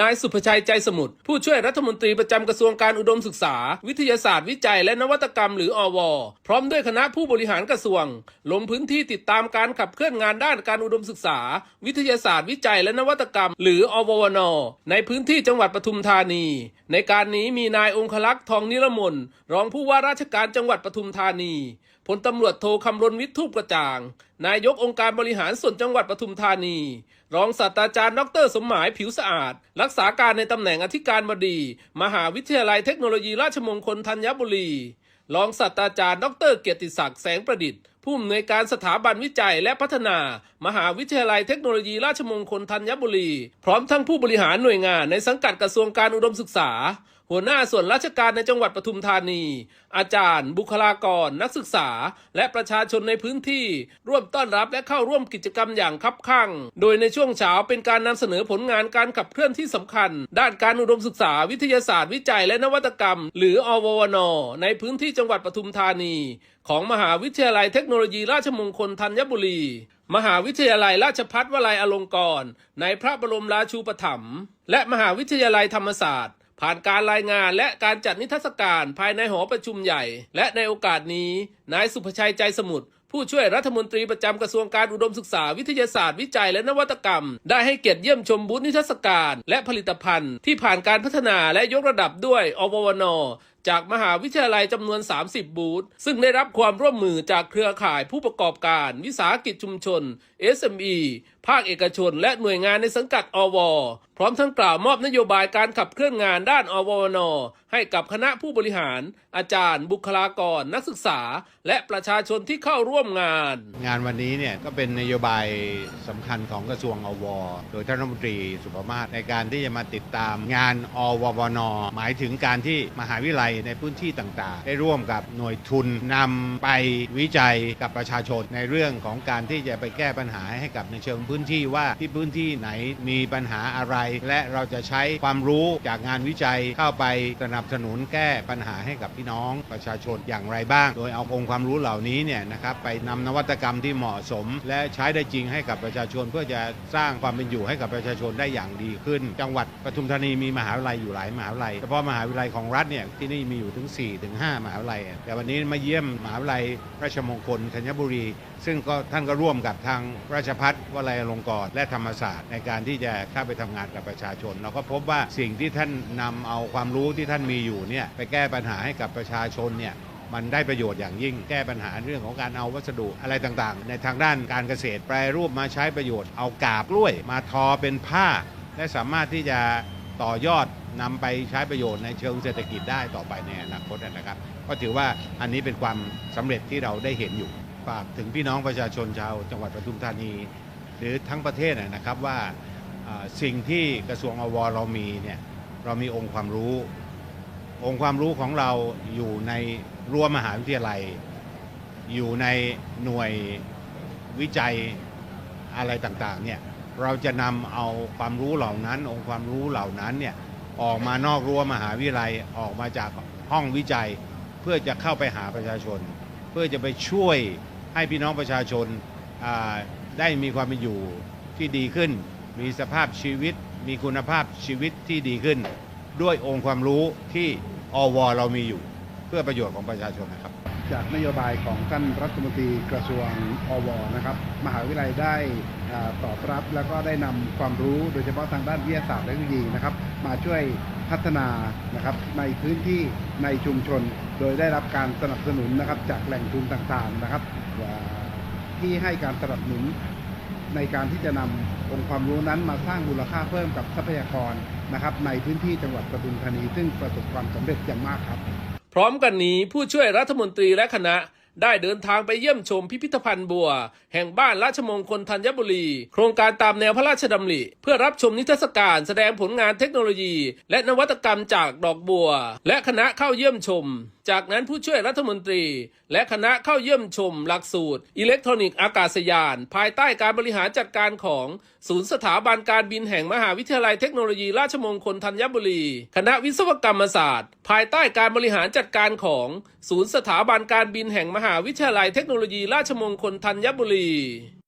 นายสุภชัยใจสมุทรผู้ช่วยรัฐมนตรีประจำกระทรวงการอุดมศึกษา วิทยาศาสตร์วิจัยและนวัตกรรมหรืออว พร้อมด้วยคณะผู้บริหารกระทรวง ลงพื้นที่ติดตามการขับเคลื่อนงานด้านการอุดมศึกษา วิทยาศาสตร์วิจัยและนวัตกรรม หรืออววนในพื้นที่จังหวัดปทุมธานี ในการนี้มีนายองคลักษ์ทองนิรมนรองผู้ว่าราชการจังหวัดปทุมธานี พลตำรวจโทคำรณวิทย์ทูปกระจ่าง นายกองค์การบริหารส่วนจังหวัดปทุมธานี รองศาสตราจารย์ดร สมหมายผิวสะอาด รักษาการในตำแหน่งอธิการบดี มหาวิทยาลัยเทคโนโลยีราชมงคลธัญบุรี รองศาสตราจารย์ดร เกียรติศักดิ์แสงประดิษฐ์ ผู้อำนวยการสถาบันวิจัยและพัฒนา มหาวิทยาลัยเทคโนโลยีราชมงคลธัญบุรี พร้อมทั้งผู้บริหารหน่วยงานในสังกัดกระทรวงการอุดมศึกษา หัวหน้าส่วนราชการในจังหวัดปทุมธานี อาจารย์ บุคลากร นักศึกษา และประชาชนในพื้นที่ ร่วมต้อนรับและเข้าร่วมกิจกรรมอย่างคับคั่ง โดยในช่วงเช้าเป็นการนำเสนอผลงานการขับเคลื่อนที่สำคัญ ด้านการอุดมศึกษา วิทยาศาสตร์วิจัยและนวัตกรรม หรืออววนในพื้นที่จังหวัดปทุมธานี ของมหาวิทยาลัยเทคโนโลยีราชมงคลธัญบุรี มหาวิทยาลัยราชภัฏวลัยอลงกรณ์ในพระบรมราชูปถัมภ์และมหาวิทยาลัยธรรมศาสตร์ ผ่านการรายงานและการจัดนิทรรศการภายในหอประชุมใหญ่ และในโอกาสนี้ นายสุภชัยใจสมุทรผู้ช่วยรัฐมนตรีประจำกระทรวงการอุดมศึกษาวิทยาศาสตร์วิจัยและนวัตกรรม ได้ให้เกียรติเยี่ยมชมบูธนิทรรศการ และผลิตภัณฑ์ ที่ผ่านการพัฒนาและยกระดับด้วยอววน จากมหาวิทยาลัยจำนวน 30 บูธ ซึ่งได้รับความร่วมมือจากเครือข่ายผู้ประกอบการ วิสาหกิจชุมชน SME ภาคเอกชน และหน่วยงานในสังกัดอว พร้อมทั้งกล่าวมอบนโยบายการขับเคลื่อนงานด้านอววนให้กับคณะผู้บริหาร อาจารย์ บุคลากร นักศึกษา และประชาชนที่เข้าร่วมงาน งานวันนี้เนี่ยก็เป็นนโยบายสำคัญของกระทรวงอว โดยท่านรัฐมนตรีสุภมาศในการที่จะมาติดตามงานอววนหมายถึงการที่มหาวิทยาลัยในพื้นที่ต่างๆ ได้ร่วมกับหน่วยทุนนำไปวิจัยกับประชาชนในเรื่องของการที่จะไปแก้ปัญหาให้กับในเชิงพื้นที่ว่าที่พื้นที่ไหนมีปัญหาอะไรและเราจะใช้ความรู้จากงานวิจัยเข้าไปสนับสนุนแก้ปัญหาให้กับพี่น้องประชาชนอย่างไรบ้าง โดยเอาองค์ความรู้เหล่านี้เนี่ยนะครับไปนำนวัตกรรมที่เหมาะสม และใช้ได้จริงให้กับประชาชน เพื่อจะสร้างความเป็นอยู่ให้กับประชาชนได้อย่างดีขึ้น จังหวัดปทุมธานีมีมหาวิทยาลัยอยู่หลายมหาวิทยาลัยเฉพาะมหาวิทยาลัยของรัฐเนี่ยที่นี่มีอยู่ถึง4ถึง5มหาวิทยาลัย แต่วันนี้มาเยี่ยมมหาวิทยาลัยราชมงคลธัญบุรีซึ่งก็ท่านก็ร่วมกับทางราชพัฒวลัยอลงกรณ์และธรรมศาสตร์ในการที่จะเข้าไปทำงานกับประชาชน เราก็พบว่าสิ่งที่ท่านนำเอาความรู้ที่ท่านมีอยู่เนี่ยไปแก้ปัญหาให้กับประชาชนเนี่ยมันได้ประโยชน์อย่างยิ่งแก้ปัญหาเรื่องของการเอาวัสดุอะไรต่างๆ ในทางด้านการเกษตรแปรรูปมาใช้ประโยชน์เอากาบกล้วย มาทอเป็นผ้า และสามารถที่จะต่อยอดนำไปใช้ประโยชน์ในเชิงเศรษฐกิจได้ต่อไปในอนาคตนะครับ ก็ถือว่าอันนี้เป็นความสำเร็จที่เราได้เห็นอยู่ ฝากถึงพี่น้องประชาชนชาวจังหวัดปทุมธานี หรือทั้งประเทศนะครับว่าสิ่งที่กระทรวงอวเรามีเนี่ยเรามีองค์ความรู้ องค์ความรู้ของเราอยู่ในรั้วมหาวิทยาลัย อยู่ในหน่วยวิจัยอะไรต่างๆเนี่ยเราจะนำเอาความรู้เหล่านั้น องค์ความรู้เหล่านั้นเนี่ยออกมานอกรั้วมหาวิทยาลัยออกมาจากห้องวิจัย เพื่อจะเข้าไปหาประชาชน เพื่อจะไปช่วย ให้พี่น้องประชาชนได้มีความเป็นอยู่ที่ดีขึ้น มีสภาพชีวิต มีคุณภาพชีวิตที่ดีขึ้น ด้วยองค์ความรู้ที่อวเรามีอยู่ เพื่อประโยชน์ของประชาชนนะครับ จากนโยบายของท่านรัฐมนตรีกระทรวงอวนะครับ มหาวิทยาลัยได้ตอบรับแล้วก็ได้นำความรู้โดยเฉพาะทางด้านวิทยาศาสตร์และเทคโนโลยีนะครับ มาช่วยพัฒนานะครับในพื้นที่ในชุมชน โดยได้รับการสนับสนุนนะครับจากแหล่งทุนต่างๆนะครับ ที่ให้การสนับสนุนในการที่จะนำองค์ความรู้นั้นมาสร้างมูลค่าเพิ่มกับทรัพยากรนะครับ ในพื้นที่จังหวัดปทุมธานี ซึ่งประสบความสำเร็จอย่างมากครับ ร้อมกันนี้ผู้ช่วยรัฐมนตรีและคณะได้เดินทางไปเยี่ยมชมพิพิธภัณฑ์บัว แห่งบ้านราชมงคลธัญบุรี โครงการตามแนวพระราชดำริ เพื่อรับชมนิทรรศการแสดงผลงานเทคโนโลยี และนวัตกรรมจากดอกบัว และคณะเข้าเยี่ยมชม จากนั้นผู้ช่วยรัฐมนตรี และคณะเข้าเยี่ยมชม หลักสูตร อิเล็กทรอนิกส์อากาศยาน ภายใต้การบริหารจัดการของศูนย์สถาบันการบินแห่งมหาวิทยาลัยเทคโนโลยีราชมงคลธัญบุรี คณะวิศวกรรมศาสตร์ ภายใต้การบริหารจัดการของศูนย์สถาบันการบินแห่งมหาวิทยาลัยเทคโนโลยีราชมงคลธัญบุรี